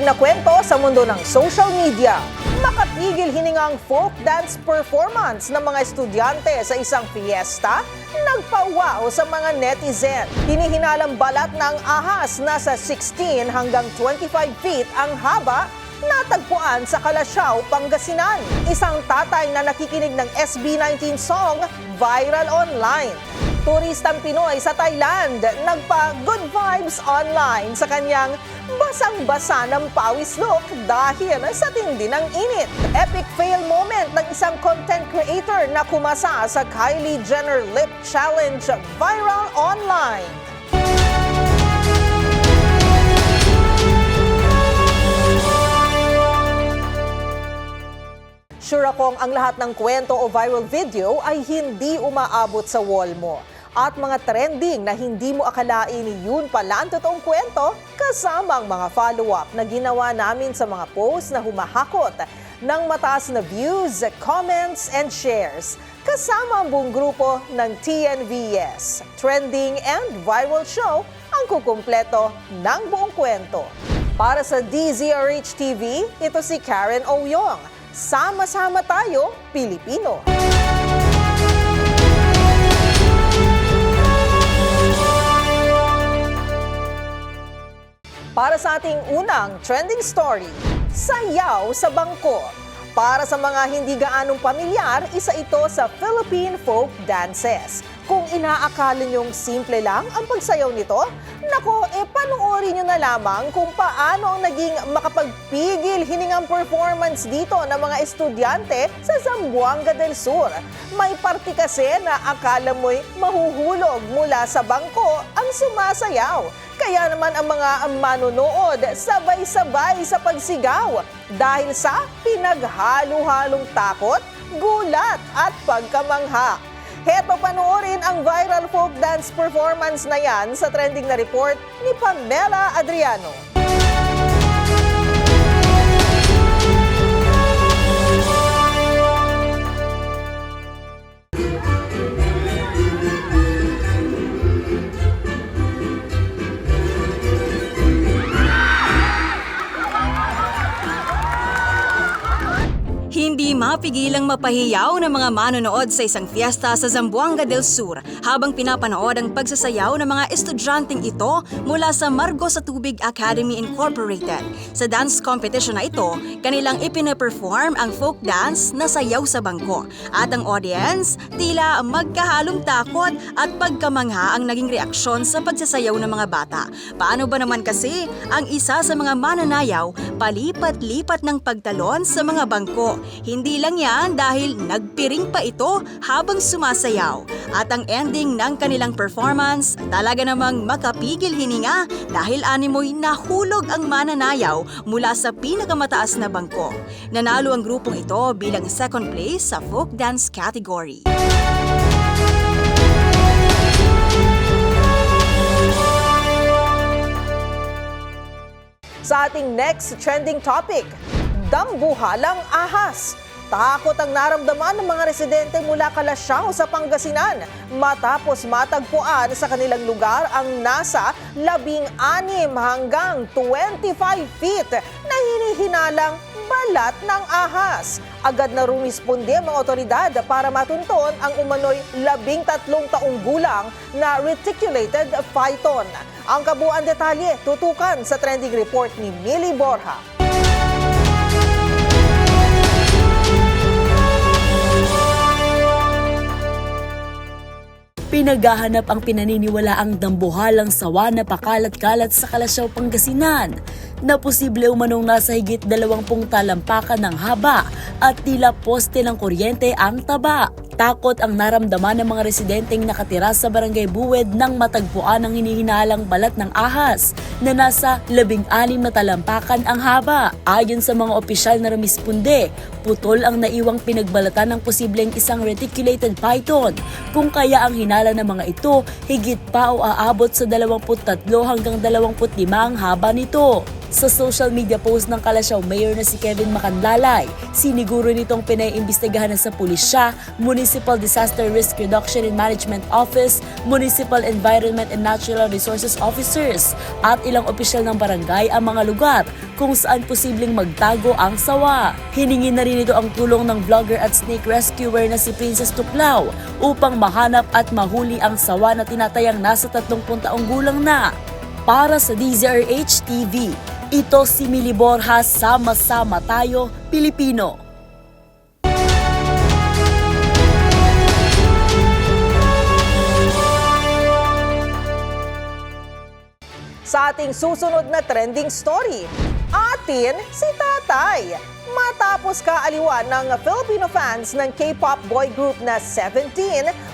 trending na kwento sa mundo ng social media. Makapigil hiningang folk dance performance ng mga estudyante sa isang fiesta, nagpauwaw sa mga netizen. Hinihinalang balat ng ahas nasa 16 hanggang 25 feet ang haba natagpuan sa Kalasyaw, Pangasinan. Isang tatay na nakikinig ng SB19 song viral online. Turistang Pinoy sa Thailand nagpa good vibes online sa kanyang basang-basa ng pawis look dahil sa tindi ng init. Epic fail moment ng isang content creator na kumasa sa Kylie Jenner Lip Challenge viral online. Sure akong ang lahat ng kwento o viral video ay hindi umaabot sa wall mo. At mga trending na hindi mo akalain yun pala ang totoong kwento kasama ang mga follow-up na ginawa namin sa mga posts na humahakot ng mataas na views, comments, and shares. Kasama ang buong grupo ng TNVS. Trending and viral show ang kukumpleto ng buong kwento. Para sa DZRH TV, ito si Karen Oyong. Sama-sama tayo, Pilipino. Para sa ating unang trending story, sayaw sa bangko. Para sa mga hindi gaanong pamilyar, isa ito sa Philippine folk dances. Kung inaakala niyong simple lang ang pagsayaw nito, nako, e panoorin niyo na lamang kung paano ang naging makapagpigil hiningang performance dito ng mga estudyante sa Zamboanga del Sur. May party kasi na akala mo'y mahuhulog mula sa bangko ang sumasayaw. Kaya naman ang mga manonood sabay-sabay sa pagsigaw dahil sa pinaghalo-halong takot, gulat at pagkamangha. Heto panoorin ang viral folk dance performance na yan sa trending na report ni Pamela Adriano. Mapigilang mapahiyaw ng mga manonood sa isang fiesta sa Zamboanga del Sur habang pinapanood ang pagsasayaw ng mga estudyanteng ito mula sa Margo sa Tubig Academy Incorporated. Sa dance competition na ito, kanilang ipinaperform ang folk dance na sayaw sa bangko. At ang audience, tila magkahalong takot at pagkamangha ang naging reaksyon sa pagsasayaw ng mga bata. Paano ba naman kasi ang isa sa mga mananayaw palipat-lipat ng pagtalon sa mga bangko? Hindi lang yan dahil nagpiring pa ito habang sumasayaw. At ang ending ng kanilang performance, talaga namang makapigil hininga dahil animoy nahulog ang mananayaw mula sa pinakamataas na bangko. Nanalo ang grupong ito bilang second place sa folk dance category. Sa ating next trending topic, dambuhalang ahas. Takot ang naramdaman ng mga residente mula Kalasyaw sa Pangasinan matapos matagpuan sa kanilang lugar ang nasa 16 hanggang 25 feet na hinihinalang balat ng ahas. Agad na rumisponde ang mga otoridad para matunton ang umano'y 13 taong gulang na reticulated python. Ang kabuuan detalye tutukan sa trending report ni Millie Borja. Pinaghahanap ang pinaniniwalaang dambuhalang sawa na pakalat-kalat sa Kalasyaw, Pangasinan na posible umanong nasa higit 20 talampakan ng haba at tila poste ng kuryente ang taba. Takot ang naramdaman ng mga residenteng nakatira sa Barangay Buwed nang matagpuan ang hinihinalang balat ng ahas na nasa 16 na talampakan ang haba. Ayon sa mga opisyal na rumisponde, putol ang naiwang pinagbalatan ng posibleng isang reticulated python kung kaya ang hinala ng mga ito higit pa o aabot sa 23 hanggang 25 ang haba nito. Sa social media post ng Kalasyaw Mayor na si Kevin Macanlalay, siniguro nitong pinaiimbestigahan na sa pulisya, Municipal Disaster Risk Reduction and Management Office, Municipal Environment and Natural Resources Officers at ilang opisyal ng barangay ang mga lugar kung saan posibleng magtago ang sawa. Hiningi na rin ito ang tulong ng vlogger at snake rescuer na si Princess Tuklaw upang mahanap at mahuli ang sawa na tinatayang nasa 30 taong gulang na. Para sa DZRH TV, ito si Mili Borjas, sama-sama tayo, Pilipino. Sa ating susunod na trending story, atin si Tatay. Matapos kaaliwan ng Filipino fans ng K-pop boy group na 17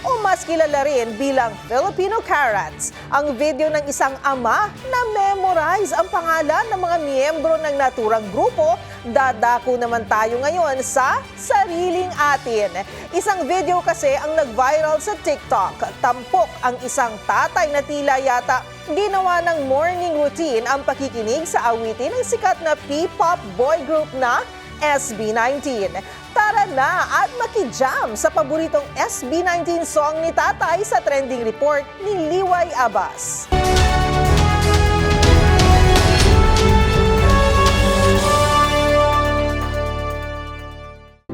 o mas kilala rin bilang Filipino Carrots, ang video ng isang ama na memorize ang pangalan ng mga miyembro ng naturang grupo, dadako naman tayo ngayon sa sariling atin. Isang video kasi ang nag-viral sa TikTok. Tampok ang isang tatay na tila yata ginawa ng morning routine ang pakikinig sa awitin ng sikat na P-pop boy group na SB19. Tara na at makijam sa paboritong SB19 song ni Tatay sa trending report ni Liway Abbas.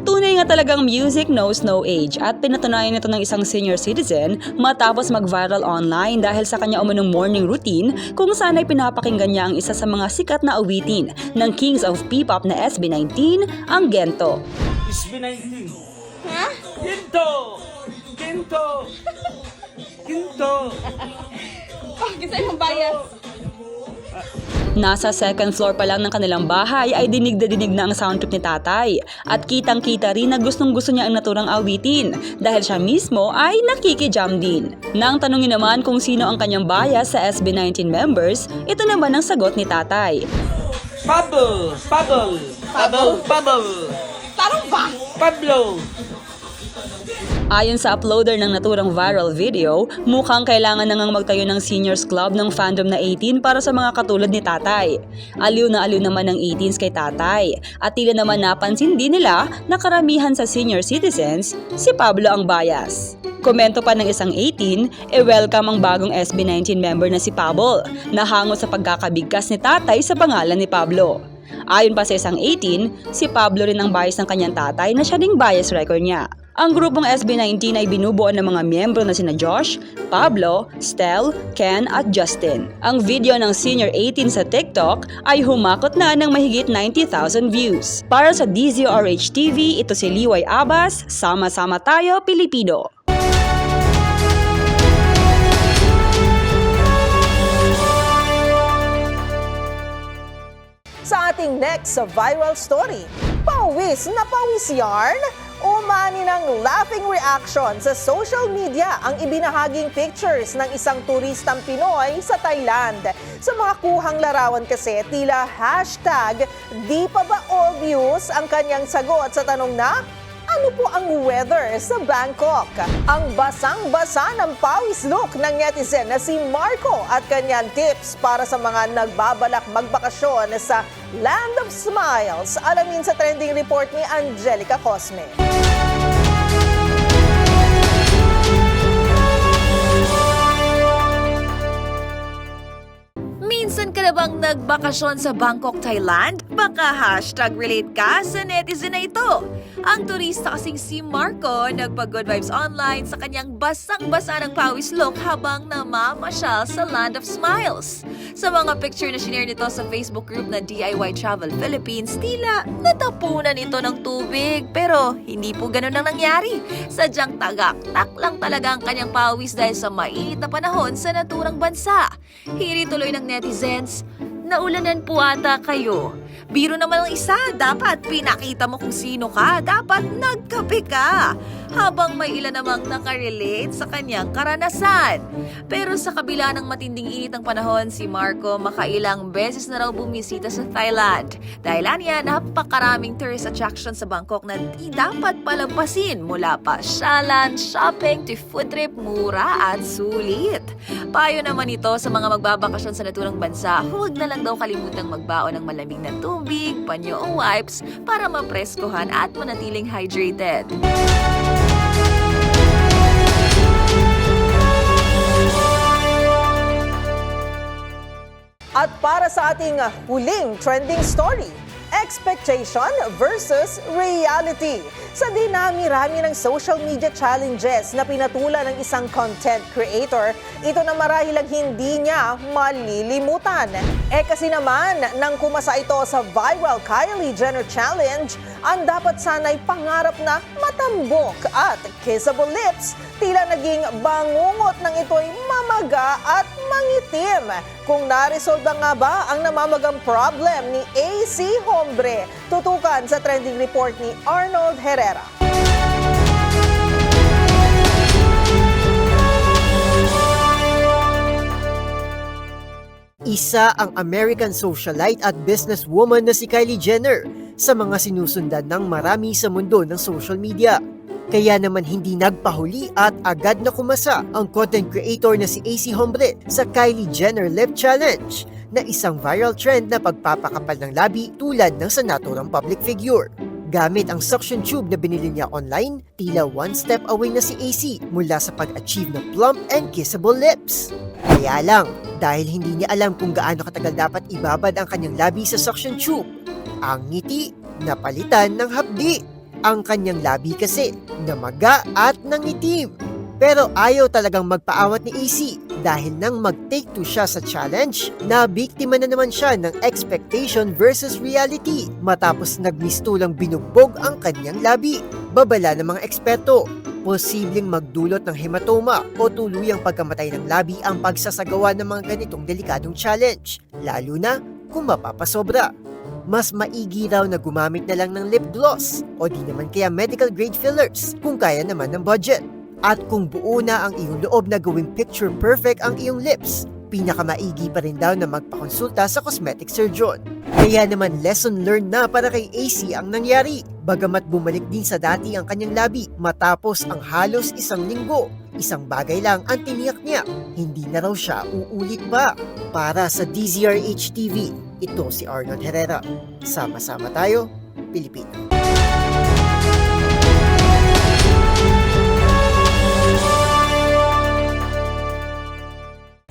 Tunay nga talagang music knows no age at pinatunayan ito ng isang senior citizen matapos mag-viral online dahil sa kanya umunong morning routine kung saan ay pinapakinggan niya ang isa sa mga sikat na awitin ng Kings of P-pop na SB19, ang Gento. SB19. Ha? Ginto! Ginto! Ginto! Nasa second floor pa lang ng kanilang bahay ay dinig na dinig na ang sound trip ni tatay at kitang kita rin na gustong gusto niya ang naturang awitin dahil siya mismo ay nakikijam din. Nang tanungin naman kung sino ang kanyang bias sa SB19 members, ito naman ang sagot ni tatay. Bubble! Bubble! Bubble! Bubble! Tarong ba? Pablo! Ayon sa uploader ng naturang viral video, mukhang kailangan na ngang magtayo ng seniors club ng fandom na 18 para sa mga katulad ni tatay. Aliw na aliw naman ng 18s kay tatay at tila naman napansin din nila na karamihan sa senior citizens, si Pablo ang bias. Komento pa ng isang 18, e-welcome ang bagong SB19 member na si Pablo, na hango sa pagkakabigkas ni tatay sa pangalan ni Pablo. Ayon pa sa isang 18, si Pablo rin ang bias ng kanyang tatay na siya ding bias record niya. Ang grupong SB19 ay binubuo ng mga miyembro na sina Josh, Pablo, Stel, Ken at Justin. Ang video ng Senior 18 sa TikTok ay humakot na ng mahigit 90,000 views. Para sa DZRH TV, ito si Liway Abbas, Sama-sama tayo Pilipino. Sa ating next viral story, pawis na pawis yarn, umani ng laughing reaction sa social media ang ibinahaging pictures ng isang turistang Pinoy sa Thailand. Sa mga kuhang larawan kasi, tila hashtag di pa ba obvious ang kanyang sagot sa tanong na ano po ang weather sa Bangkok? Ang basang-basa ng pawis look ng netizen na si Marco at kanyang tips para sa mga nagbabalak magbakasyon sa Land of Smiles. Alamin sa trending report ni Angelica Cosme. Minsan ka na bang nagbakasyon sa Bangkok, Thailand? Baka hashtag relate ka sa netizen na ito. Ang turista kasing si Marco nagpa-good vibes online sa kanyang basang-basa ng pawis look habang namamasyal sa Land of Smiles. Sa mga picture na shinare nito sa Facebook group na DIY Travel Philippines, tila natapunan ito ng tubig. Pero hindi po ganun ang nangyari. Sadyang tagaktak lang talaga ang kanyang pawis dahil sa mainit na panahon sa naturang bansa. Hiri tuloy ng netizens, naulanan po ata kayo. Biro naman ang isa, dapat pinakita mo kung sino ka, dapat nagkape ka. Habang may ilan namang nakarelate sa kanyang karanasan. Pero sa kabila ng matinding init ng panahon, si Marco makailang beses na raw bumisita sa Thailand. Dahilan niya, napakaraming tourist attraction sa Bangkok na di dapat palampasin mula pasyalan, shopping to food trip, mura at sulit. Payo naman ito sa mga magbabakasyon sa naturang bansa, huwag na lang daw kalimutang magbaon ng malamig na tubig, panyo o wipes para mapreskohan at manatiling hydrated. At para sa ating huling trending story, expectation versus reality. Sa dinami-rami ng social media challenges na pinatulan ng isang content creator, ito na marahil ang hindi niya malilimutan. Eh kasi naman, nang kumasa ito sa viral Kylie Jenner Challenge, ang dapat sana'y pangarap na matambok at kissable lips, tila naging bangungot ng ito'y mamaga at mangitim. Kung naresolve nga ba ang namamagang problem ni AC Hombre, tutukan sa trending report ni Arnold Herrera. Isa ang American socialite at businesswoman na si Kylie Jenner sa mga sinusundan ng marami sa mundo ng social media. Kaya naman hindi nagpahuli at agad na kumasa ang content creator na si AC Hombre sa Kylie Jenner Lip Challenge na isang viral trend na pagpapakapal ng labi tulad ng sa naturang public figure. Gamit ang suction tube na binili niya online, tila one step away na si AC mula sa pag-achieve ng plump and kissable lips. Kaya lang, dahil hindi niya alam kung gaano katagal dapat ibabad ang kanyang labi sa suction tube, ang ngiti napalitan ng hapdi. Ang kanyang labi kasi namaga at nangitim. Pero ayaw talagang magpaawat ni AC dahil nang mag-take two siya sa challenge, na biktima na naman siya ng expectation versus reality matapos nagmistulang binugbog ang kanyang labi. Babala ng mga eksperto, posibleng magdulot ng hematoma o tuluyang pagkamatay ng labi ang pagsasagawa ng mga ganitong delikadong challenge, lalo na kung mapapasobra. Mas maigi raw na gumamit na lang ng lip gloss o di naman kaya medical grade fillers kung kaya naman ng budget. At kung buo na ang iyong loob na gawing picture perfect ang iyong lips, pinakamaigi pa rin daw na magpakonsulta sa cosmetic surgeon. Kaya naman lesson learned na para kay AC ang nangyari. Bagamat bumalik din sa dati ang kanyang labi matapos ang halos isang linggo. Isang bagay lang ang tiniyak niya, hindi na raw siya uulit pa. Para sa DZRH TV, ito si Arnold Herrera. Sama-sama tayo, Pilipino.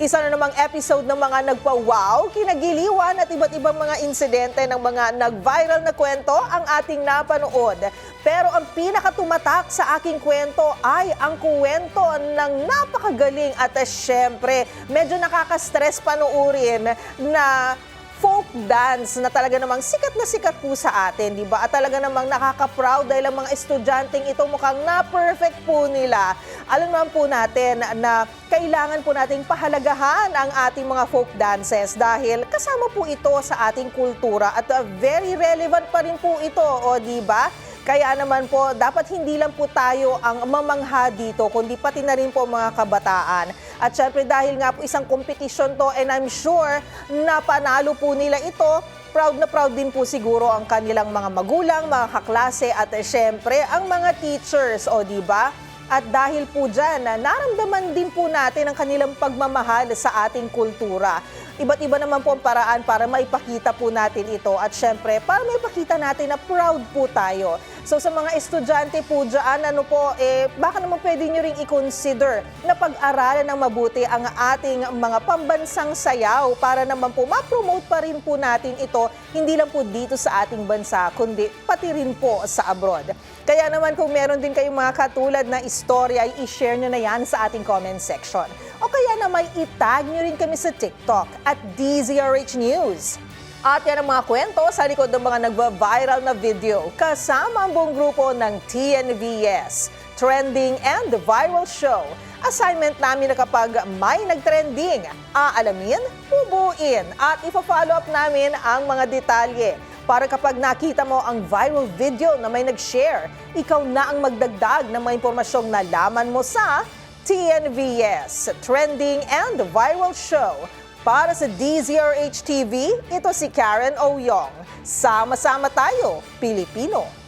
Isa na namang episode ng mga nagpa-wow, kinagiliwan at iba't ibang mga insidente ng mga nag-viral na kwento ang ating napanood. Pero ang pinakatumatak sa aking kwento ay ang kwento ng napakagaling at syempre medyo nakaka-stress panuurin na folk dance na talaga namang sikat na sikat po sa atin, di ba? At talaga namang nakaka-proud dahil ang mga estudyanteng ito mukhang na-perfect po nila. Alam naman po natin na kailangan po nating pahalagahan ang ating mga folk dances dahil kasama po ito sa ating kultura at very relevant pa rin po ito, o di ba? Kaya naman po, dapat hindi lang po tayo ang mamangha dito, kundi pati na rin po mga kabataan. At syempre dahil nga po isang kompetisyon to and I'm sure na panalo po nila ito, proud na proud din po siguro ang kanilang mga magulang, mga kaklase at eh, syempre ang mga teachers, o di ba? At dahil po dyan, na naramdaman din po natin ang kanilang pagmamahal sa ating kultura. Iba't iba naman po ang paraan para maipakita po natin ito at syempre para maipakita natin na proud po tayo. So sa mga estudyante po dyan, ano po, eh, baka naman pwede nyo ring i-consider na pag-aralan ng mabuti ang ating mga pambansang sayaw para naman po ma-promote pa rin po natin ito, hindi lang po dito sa ating bansa, kundi pati rin po sa abroad. Kaya naman kung meron din kayong mga katulad na istorya, i-share nyo na yan sa ating comment section. O kaya na may itag nyo rin kami sa TikTok at DZRH News. At yan ang mga kwento sa likod ng mga nagva-viral na video kasama ang buong grupo ng TNVS. Trending and Viral Show. Assignment namin na kapag may nagtrending, aalamin, bubuin at ipa-follow up namin ang mga detalye para kapag nakita mo ang viral video na may nag-share, ikaw na ang magdagdag ng mga impormasyong nalaman mo sa TNVS, Trending and Viral Show para sa DZRH-TV, ito si Karen Oyong. Sama-sama tayo, Pilipino.